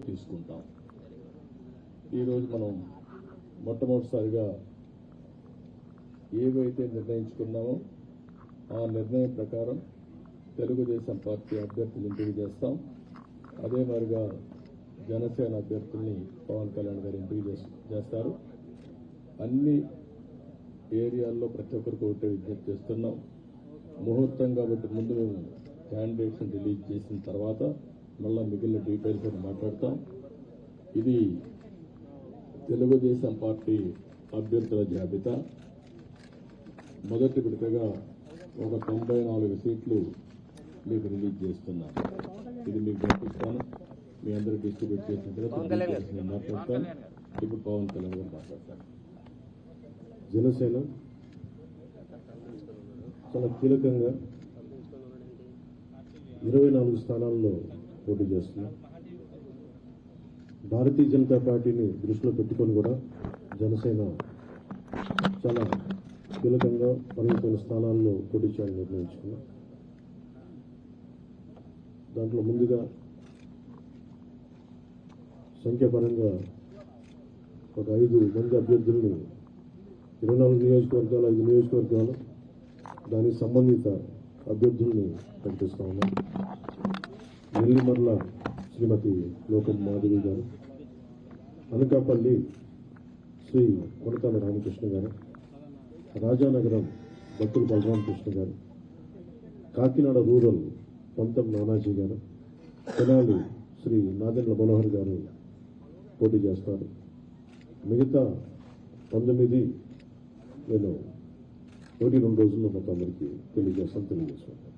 తీసుకుంటాం. ఈరోజు మనం మొట్టమొదటిసారిగా ఏవైతే నిర్ణయించుకున్నామో ఆ నిర్ణయం ప్రకారం తెలుగుదేశం పార్టీ అభ్యర్థులు ఎంపిక చేస్తాం. అదే మాదిరిగా జనసేన అభ్యర్థుల్ని పవన్ కళ్యాణ్ గారు ఎంపిక చేస్తారు. అన్ని ఏరియాల్లో ప్రతి ఒక్కరికి ఒకటే విజ్ఞప్తి చేస్తున్నాం. ముహూర్తం కాబట్టి ముందు మేము క్యాండిడేట్స్ రిలీజ్ చేసిన తర్వాత మళ్ళా మిగిలిన డీటెయిల్స్ అని మాట్లాడతాం. ఇది తెలుగుదేశం పార్టీ అభ్యర్థుల జాబితా. మొదటి విడతగా ఒక తొంభై నాలుగు సీట్లు మీకు రిలీజ్ చేస్తున్నాను. ఇది మీకు పంపిస్తాను. మీ అందరూ డిస్ట్రిబ్యూట్ చేసిన తర్వాత మాట్లాడతాను ఇప్పుడు పవన్ కళ్యాణ్ గారు మాట్లాడతాను జనసేన. చాలా కీలకంగా ఇరవై నాలుగు స్థానాల్లో పోటీ చేస్తున్నాం భారతీయ జనతా పార్టీని దృష్టిలో పెట్టుకొని కూడా జనసేన చాలా కీలకంగా పరిమితమైన స్థానాల్లో పోటీ చేయాలని నిర్ణయించుకున్నాం. దాంట్లో ముందుగా సంఖ్యాపరంగా ఒక ఐదు మంది అభ్యర్థుల్ని ఇరవై నాలుగు నియోజకవర్గాలు ఐదు నియోజకవర్గాలు దానికి సంబంధిత అభ్యర్థుల్ని ప్రకటిస్తా ఉన్నాం. నెల్లిమర్ల శ్రీమతి లోకం మాధవి గారు అనకాపల్లి శ్రీ కొనతాల రామకృష్ణ గారు రాజానగరం భక్తులు బలరామకృష్ణ గారు కాకినాడ రూరల్ పంతం నానాజీ గారు తెనాలి శ్రీ నాదెండ్ల మనోహర్ గారు పోటీ చేస్తారు. మిగతా పంతొమ్మిది నేను ఒకటి రెండు రోజుల్లో మొత్తం అందరికీ తెలియజేస్తాను తెలియజేసుకుంటాను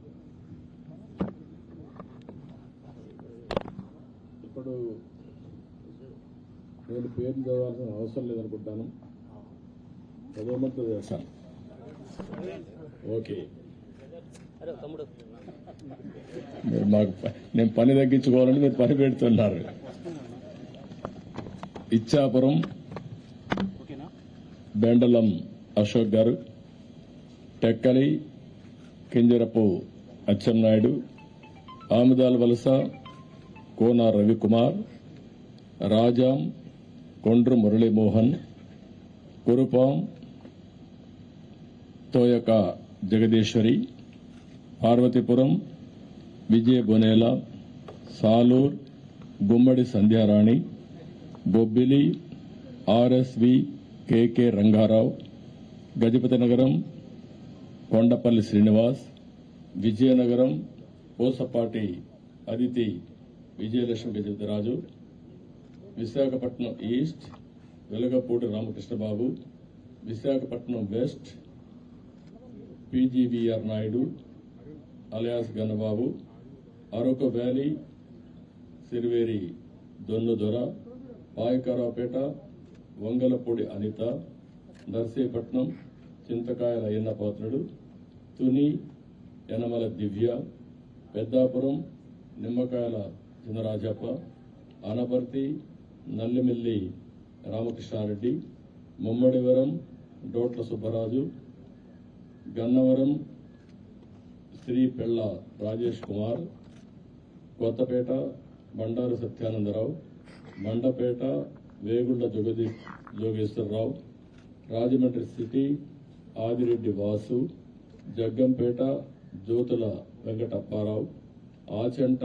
ఇప్పుడు నేను పేరు చదవాల్సిన అవసరం లేదనుకుంటాను. చదవమంతా చేస్తాను. ఓకే. మీరు మాకు నేను పని తగ్గించుకోవాలని మీరు పని పెడుతున్నారు. Ichchapuram బెండలం Ashok garu Tekkali Kinjarapu Atchannaidu Amudala Valasa Kona Ravikumar Rajam Kondru Muralimohan Kurupam Toyaka Jagadeeswari Parvathipuram Vijaya Bonela Salur Gummadi Sandhyarani Bobbili RSV KK Rangarao Gajapathi Nagaram Kondapalli Srinivas Vizianagaram Pusapati Aditi Vijayalakshmi Gajapathiraju Visakhapatnam east Velagapudi Ramakrishnababu Visakhapatnam west PGVR Naidu alias Gannababu Araku valley Siriveri Donnudora Payakaraopeta Vangalapudi Anitha Narsipatnam Chintakayala Ayyannapatrudu Tuni Yanamala Divya Peddapuram Nimmakayala Chinarajappa Anaparthi Nallimilli Ramakrishnareddy Mummidivaram Datla Subbaraju Gannavaram Sri Pella Rajesh Kumar Kothapeta Bandaru Satyanandarao Mandapeta Vegulla Jagadi Jogeswararao Rajahmundry city Adireddy Vasu Jaggampeta Jyothula Venkatapparao Achanta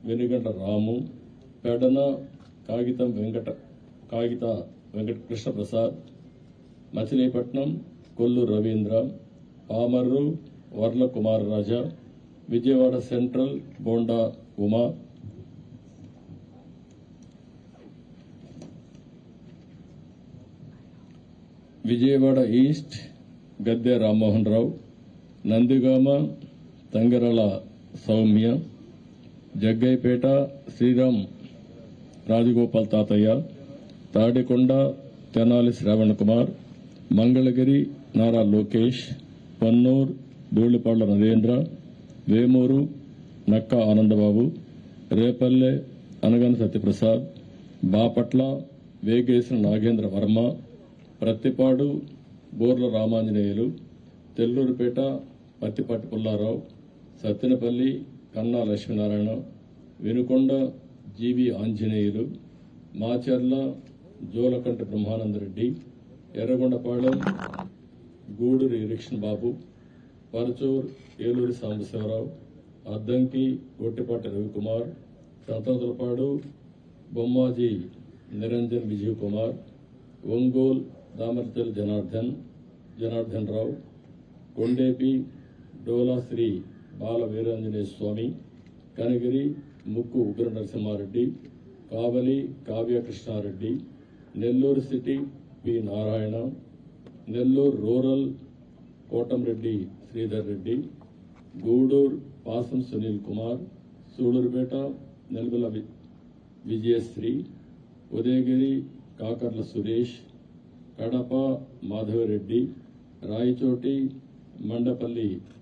వెనుగంట రాము పెడన కాగితం వెంకట కాగిత Venkata Krishnaprasad Machilipatnam Kollu Ravindra Pamarru Varla Kumar Raja Vijayawada central Bonda Uma. Vijayawada east Gadde Rammohan Rao Nandigama తంగరళ Sowmya Jaggayyapeta Sriram Rajagopal Tatayya Tadikonda Tenali Shravan Kumar Mangalagiri Nara Lokesh పన్నూర్ Dhulipala Narendra Vemuru నక్క ఆనందబాబు రేపల్లె అనగన సత్యప్రసాద్ బాపట్ల వేగేసిన నాగేంద్ర వర్మ ప్రత్తిపాడు బోర్ల Ramanjaneyulu తెల్లూరుపేట Pattipati Pullarao Sattenapalli Kanna Lakshminarayana Venukonda G V Anjaneyulu Macherla Julakanti Brahmanandareddy Yerragondapalem Guduri Erikshan Babu Parchur Eluri Sambasivarao Addanki Gottipati Ravikumar Santhanuthalapadu Bommaji Niranjan Vijay Kumar Ongole Damacharla Janardhan Janardhan Rao Kondapi Dola Sri Bala Veeranjaneya Swamy Kanigiri Mukku Ugra Narasimhareddy Kavali Kavya Krishnareddy Nellore city P Narayana Nellore rural Kotamreddy Sridhar Reddy Gudur Pasam Sunil Kumar Sullurpeta నెల్గొల వి- Vijayasri Udayagiri Kakarla Suresh Kadapa Madhava Reddy Rayachoti Mandapalli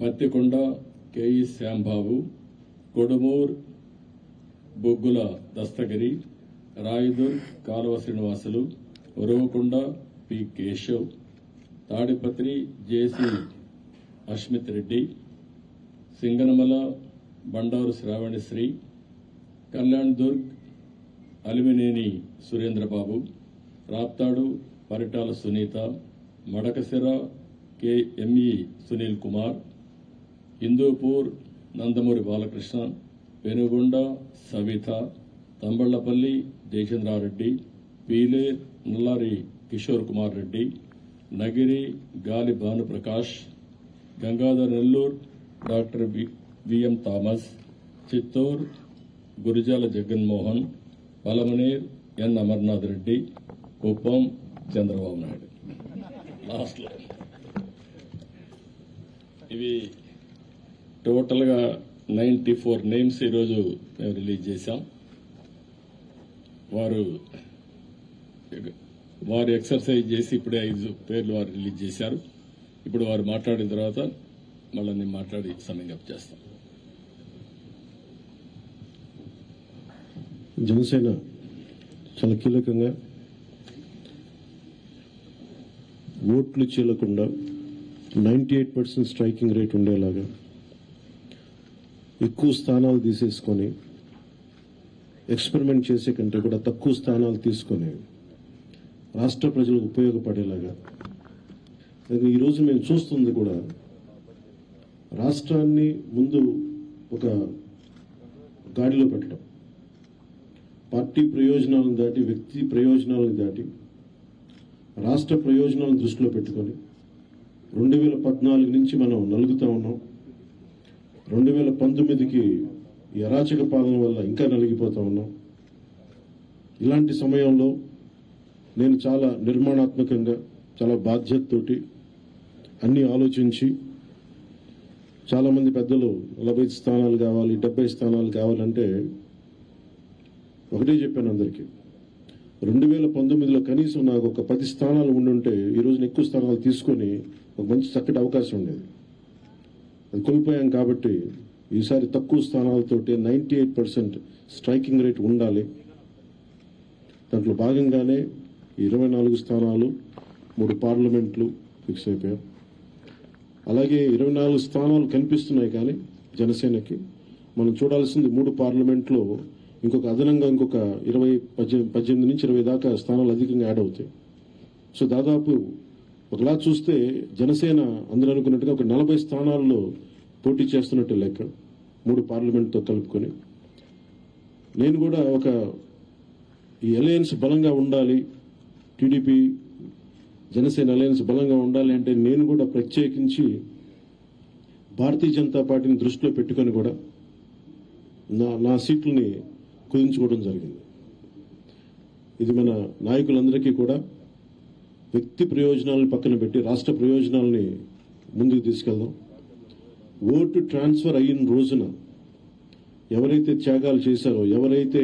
Pattikonda KE Shyambabu Kodumur Boggula Dasthagiri Rayadurg Kaluva Srinivasulu Uravakonda P Keshav Tadipatri JC Ashmith Reddy Singanamala Bandaru Sravanisri Kalyandurg Alimineni Surendrababu Raptadu Paritala Sunitha Madakasira KME Sunil Kumar Hindupur Nandamuri Balakrishna Penukonda Savitha Thamballapalle Jayachandrareddy Pileru Nallari Kishore Kumar Reddy Nagari Gali Bhanuprakash Gangadhar Nellore doctor V- VM Thomas Chittoor Gurajala Jaganmohan Palamaner N Amarnath Reddy Kuppam Chandrababu Naidu. లాస్ట్లో. ఇవి టోటల్గా ninety four names ఈరోజు మేము release చేశాం. వారు వారు exercise చేసి ఇప్పుడే ఐదు పేర్లు వారు రిలీజ్ చేశారు. ఇప్పుడు వారు మాట్లాడిన తర్వాత మళ్ళీ నేను మాట్లాడి సమయం అప్ చేస్తాం. జనసేన చాలా కీలకంగా ఓట్లు చీలకుండా ninety eight percent striking rate ఉండేలాగా ఎక్కువ స్థానాలు తీసేసుకొని ఎక్స్పెరిమెంట్ చేసే కంటే కూడా తక్కువ స్థానాలు తీసుకొని రాష్ట్ర ప్రజలకు ఉపయోగపడేలాగా. అది ఈరోజు మేము చూస్తుంది కూడా. రాష్ట్రాన్ని ముందు ఒక గాడిలో పెట్టడం. పార్టీ ప్రయోజనాలను దాటి వ్యక్తి ప్రయోజనాలను దాటి రాష్ట్ర ప్రయోజనాలను దృష్టిలో పెట్టుకొని రెండు వేల పద్నాలుగు నుంచి మనం నలుగుతా ఉన్నాం. రెండు వేల పంతొమ్మిదికి ఈ అరాచక పాలన వల్ల ఇంకా నలిగిపోతా ఉన్నాం. ఇలాంటి సమయంలో నేను చాలా నిర్మాణాత్మకంగా చాలా బాధ్యతతోటి అన్ని ఆలోచించి చాలామంది పెద్దలు నలభై స్థానాలు కావాలి డెబ్బై స్థానాలు కావాలంటే ఒకటే చెప్పాను అందరికీ. రెండు వేల పంతొమ్మిదిలో కనీసం నాకు ఒక పది స్థానాలు ఉండుంటే ఈ రోజున ఎక్కువ స్థానాలు తీసుకొని ఒక మంచి చక్కటి అవకాశం ఉండేది. కోల్పోయాం కాబట్టి ఈసారి తక్కువ స్థానాలతోటి ninety eight percent striking rate ఉండాలి. దాంట్లో భాగంగానే ఇరవై నాలుగు స్థానాలు మూడు పార్లమెంట్లు ఫిక్స్ అయిపోయాం. అలాగే ఇరవై నాలుగు స్థానాలు కనిపిస్తున్నాయి కానీ జనసేనకి. మనం చూడాల్సింది మూడు పార్లమెంట్లో ఇంకొక అదనంగా ఇంకొక ఇరవై పద్దెనిమిది పద్దెనిమిది నుంచి ఇరవై దాకా స్థానాలు అధికంగా యాడ్ అవుతాయి. సో దాదాపు ఒకలా చూస్తే జనసేన అందరూ అనుకున్నట్టుగా ఒక నలభై స్థానాల్లో పోటీ చేస్తున్నట్టు లెక్క. మూడు పార్లమెంట్తో కలుపుకొని. నేను కూడా ఒక ఈ అలయన్స్ బలంగా ఉండాలి టీడీపీ జనసేన అలయన్స్ బలంగా ఉండాలి అంటే నేను కూడా ప్రత్యేకించి భారతీయ జనతా పార్టీని దృష్టిలో పెట్టుకొని కూడా నా నా సీట్లని కుదించుకోవడం జరిగింది. ఇది మన నాయకులందరికీ కూడా వ్యక్తి ప్రయోజనాలను పక్కన పెట్టి రాష్ట్ర ప్రయోజనాలని ముందుకు తీసుకెళ్దాం. ఓటు ట్రాన్స్ఫర్ అయిన రోజున ఎవరైతే త్యాగాలు చేశారో ఎవరైతే